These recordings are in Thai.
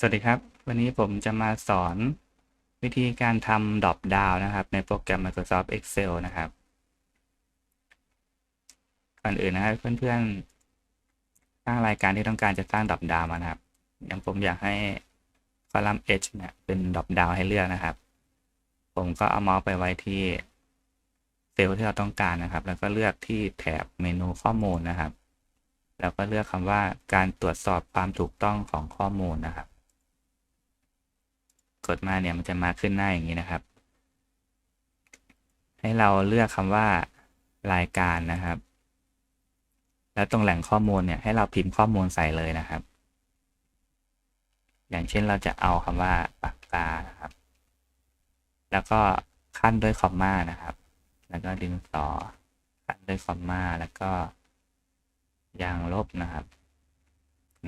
สวัสดีครับ วันนี้ผมจะมาสอนวิธีการทำดรอปดาวนะครับ ในโปรแกรม Microsoft Excel นะครับก่อนอื่นนะครับเพื่อนๆสร้างรายการที่ต้องการจะสร้างดรอปดาวมานะครับ อย่างผมอยากให้คอลัมน์ H เนี่ยเป็นดรอปดาวให้เลือกนะครับ ผมก็เอาเมาส์ไปไว้ที่เซลล์ที่เราต้องการนะครับ แล้วก็เลือกที่แถบเมนูข้อมูลนะครับ แล้วก็เลือกคำว่าการตรวจสอบความถูกต้องของข้อมูลนะครับ กดมาเนี่ยมันจะมาขึ้นหน้าอย่างนี้นะครับ ให้เราเลือกคำว่ารายการนะครับ แล้วตรงแหล่งข้อมูลเนี่ยให้เราพิมพ์ข้อมูลใส่เลยนะครับ อย่างเช่นเราจะเอาคำว่าปากกานะครับ แล้วก็ขั้นด้วยคอมมานะครับ แล้วก็ดินสอขั้นด้วยคอมมาแล้วก็ยางลบนะครับ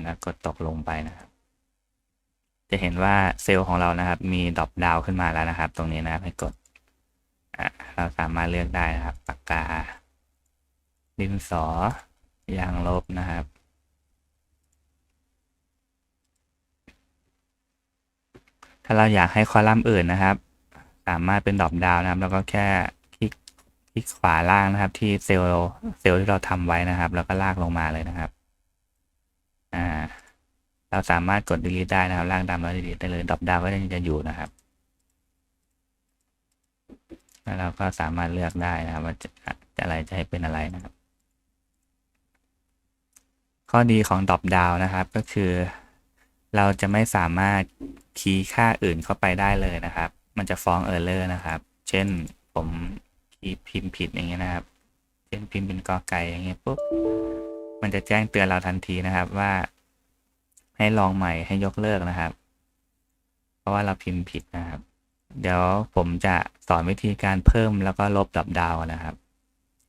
แล้วกดตกลงไปนะครับ จะเห็นว่าเซลล์ของเรานะครับ มีดรอปดาวขึ้นมาแล้วนะครับ ตรงนี้นะครับให้กดเราสามารถเลือกได้นะครับปากกาดินสอยางลบนะครับ ถ้าเราอยากให้คอลัมน์อื่นนะครับ สามารถเป็นดรอปดาวนะครับ แล้วก็แค่คลิกคลิกขวาล่างนะครับ ที่เซลล์เซลล์ที่เราทำไว้นะครับ แล้วก็ลากลงมาเลยนะครับ อ่า เราสามารถกด delete ได้นะครับ ล่างดำแล้ว delete ได้เลยดรอปดาวก็จะอยู่นะครับ แล้วเราก็สามารถเลือกได้นะครับ ว่าจะจะอะไรจะให้เป็นอะไรนะครับ ข้อดีของดรอปดาวนะครับก็คือ เราจะไม่สามารถคีย์ค่าอื่นเข้าไปได้เลยนะครับ มันจะฟ้องเออร์เลอร์นะครับ เช่นผมคีย์พิมพ์ผิดอย่างเงี้ยนะครับ เช่นพิมพ์เป็นกอไก่อย่างเงี้ยปุ๊บมันจะแจ้งเตือนเราทันทีนะครับว่า ให้ลองใหม่ให้ยกเลิกนะครับ เพราะว่าเราพิมพ์ผิดนะครับ เดี๋ยวผมจะสอนวิธีการเพิ่มแล้วก็ลบดรอปดาวนะครับ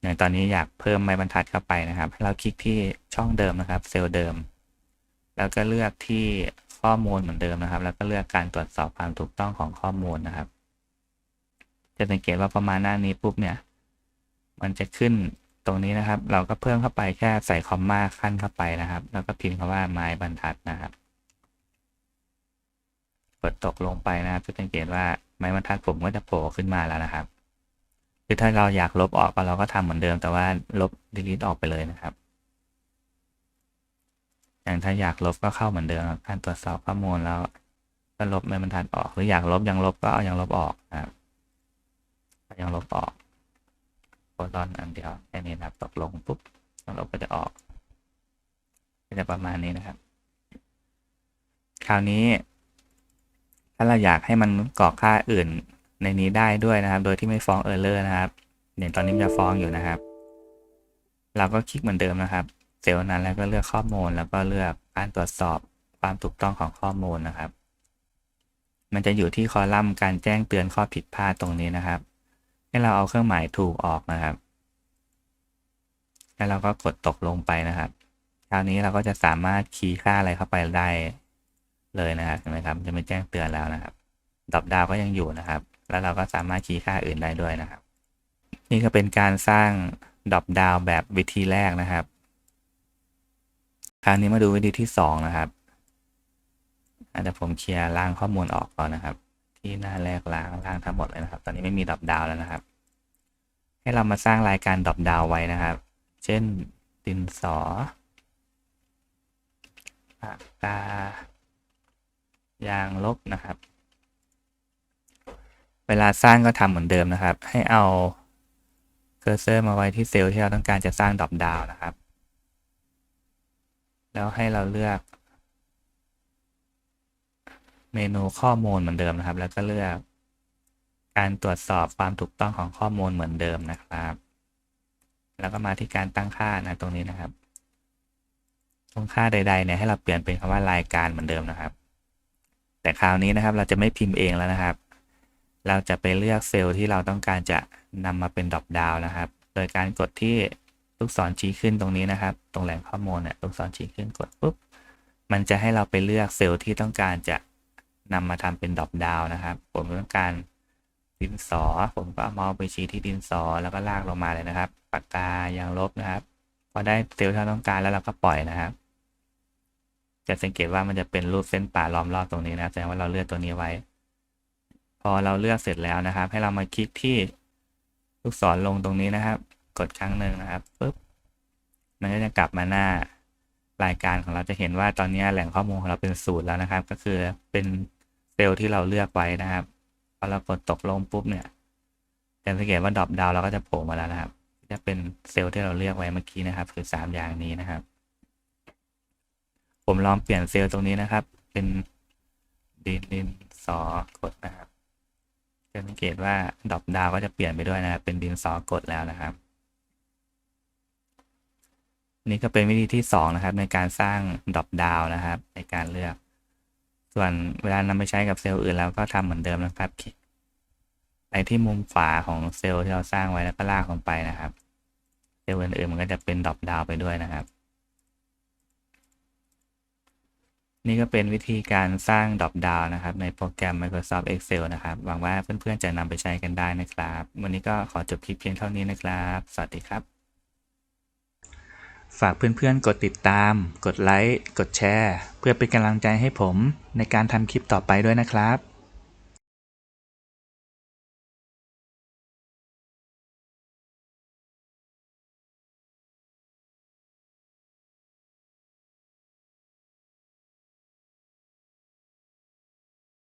อย่างตอนนี้อยากเพิ่มไม้บรรทัดเข้าไปนะครับ ให้เราคลิกที่ช่องเดิมนะครับ เซลล์เดิม แล้วก็เลือกที่ข้อมูลเหมือนเดิมนะครับ แล้วก็เลือกการตรวจสอบความถูกต้องของข้อมูลนะครับ จะสังเกตว่าประมาณหน้านี้ปุ๊บเนี่ย มันจะขึ้น ตรงนี้นะครับ เราก็เพิ่มเข้าไปแค่ใส่คอมมาขั้นเข้าไปนะครับ แล้วก็พิมพ์คำว่าไม้บรรทัดนะครับกดตกลงไปนะครับจะสังเกตว่าไม้บรรทัดผมก็จะโผล่ขึ้นมาแล้วนะครับคือถ้าเราอยากลบออกก็เราก็ทำเหมือนเดิม แต่ว่าลบ delete ออกไปเลยนะครับ อย่างถ้าอยากลบก็เข้าเหมือนเดิมการตรวจสอบข้อมูลแล้วก็ลบไม้บรรทัดออก หรืออยากลบยังลบก็เอายังลบออกนะครับยังลบออก โคตอนอันเดียวแค่นี้นะครับตกลงปุ๊บยังลบก็จะออกก็จะประมาณนี้นะครับ คราวนี้ ถ้าเราอยากให้มันกรอกค่าอื่นในนี้ได้ด้วยนะครับ โดยที่ไม่ฟ้องเออร์เลอร์นะครับอย่างตอนนี้มันจะฟ้องอยู่นะครับ เราก็คลิกเหมือนเดิมนะครับ เซลล์นั้นแล้วก็เลือกข้อมูล แล้วก็เลือกการตรวจสอบความถูกต้องของข้อมูลนะครับ มันจะอยู่ที่คอลัมน์การแจ้งเตือนข้อผิดพลาดตรงนี้นะครับ ให้เราเอาเครื่องหมายถูกออกนะครับ แล้วเราก็กดตกลงไปนะครับ คราวนี้เราก็จะสามารถคีย์ค่าอะไรเข้าไปได้เลยนะครับเห็นไหมครับ จะไม่แจ้งเตือนแล้วนะครับดรอปดาวก็ยังอยู่นะครับ แล้วเราก็สามารถคีย์ค่าอื่นได้ด้วยนะครับ นี่ก็เป็นการสร้างดรอปดาวแบบวิธีแรกนะครับ คราวนี้มาดูวิธีที่สองนะครับเดี๋ยวผมเคลียร์ล่างข้อมูลออกก่อนนะครับ ที่หน้าแรกล้างล่างทั้งหมดเลยนะครับ ตอนนี้ไม่มีดรอปดาวแล้วนะครับ ให้เรามาสร้างรายการดรอปดาวไว้นะครับ เช่นดินสอปากกายางลบนะครับ เวลาสร้างก็ทำเหมือนเดิมนะครับ ให้เอาเคอร์เซอร์มาไว้ที่เซลล์ที่เราต้องการจะสร้างดรอปดาวนะครับ แล้วให้เราเลือก เมนูข้อมูลเหมือนเดิมนะครับ แล้วก็เลือก การตรวจสอบความถูกต้องของข้อมูลเหมือนเดิมนะครับ แล้วก็มาที่การตั้งค่านะตรงนี้นะครับ ตรงค่าใดๆเนี่ยให้เราเปลี่ยนเป็นคำว่ารายการเหมือนเดิมนะครับ แต่คราวนี้นะครับเราจะไม่พิมพ์เองแล้วนะครับ เราจะไปเลือกเซลล์ที่เราต้องการจะนำมาเป็นดรอปดาวนะครับ โดยการกดที่ลูกศรชี้ขึ้นตรงนี้นะครับ ตรงแหล่งข้อมูลเนี่ยลูกศรชี้ขึ้นกดปุ๊บมันจะให้เราไปเลือกเซลล์ที่ต้องการจะ นำมาทำเป็นดอปดาวนะครับ ผมต้องการดินสอ ผมก็เอาเมาส์ไปชี้ที่ดินสอแล้วก็ลากลงมาเลยนะครับ ปากกายางลบนะครับ พอได้เซลล์ที่เราต้องการแล้วเราก็ปล่อยนะครับ จะสังเกตว่ามันจะเป็นรูปเส้นป่าล้อมรอบตรงนี้นะแสดงว่าเราเลือกตัวนี้ไว้ พอเราเลือกเสร็จแล้วนะครับ ให้เรามาคลิกที่ลูกศรลงตรงนี้นะครับ กดครั้งหนึ่งนะครับปุ๊บมันก็จะกลับมาหน้ารายการของเราจะเห็นว่าตอนนี้แหล่งข้อมูลของเราเป็นศูนย์แล้วนะครับ ก็คือเป็น เซลล์ที่เราเลือกไว้นะครับพอเรากดตกลงปุ๊บเนี่ยจะสังเกตว่าดรอปดาวเราก็จะโผล่มาแล้วนะครับจะเป็นเซลล์ที่เราเลือกไว้เมื่อกี้นะครับ คือสามอย่างนี้นะครับ ผมลองเปลี่ยนเซลล์ตรงนี้นะครับ เป็นดินดินสอกดนะครับจะสังเกตว่าดรอปดาวก็จะเปลี่ยนไปด้วยนะครับ เป็นดินสอกดแล้วนะครับ นี่ก็เป็นวิธีที่สองนะครับ ในการสร้างดรอปดาวนะครับ ในการเลือก ส่วนเวลานำไปใช้กับเซลล์อื่น แล้วก็ทำเหมือนเดิมนะครับ ไปที่มุมขวาของเซลล์ที่เราสร้างไว้แล้วก็ลากลงไปนะครับ เซลล์อื่นๆมันก็จะเป็นดรอปดาวไปด้วยนะครับ นี่ก็เป็นวิธีการสร้างดรอปดาวนะครับ ในโปรแกรม Microsoft Excel นะครับ หวังว่าเพื่อนๆจะนำไปใช้กันได้นะครับ วันนี้ก็ขอจบคลิปเพียงเท่านี้นะครับ สวัสดีครับ ฝากเพื่อนๆ กดติดตาม กดไลค์ กดแชร์ เพื่อเป็นกำลังใจให้ผมในการทำคลิปต่อไปด้วยนะครับ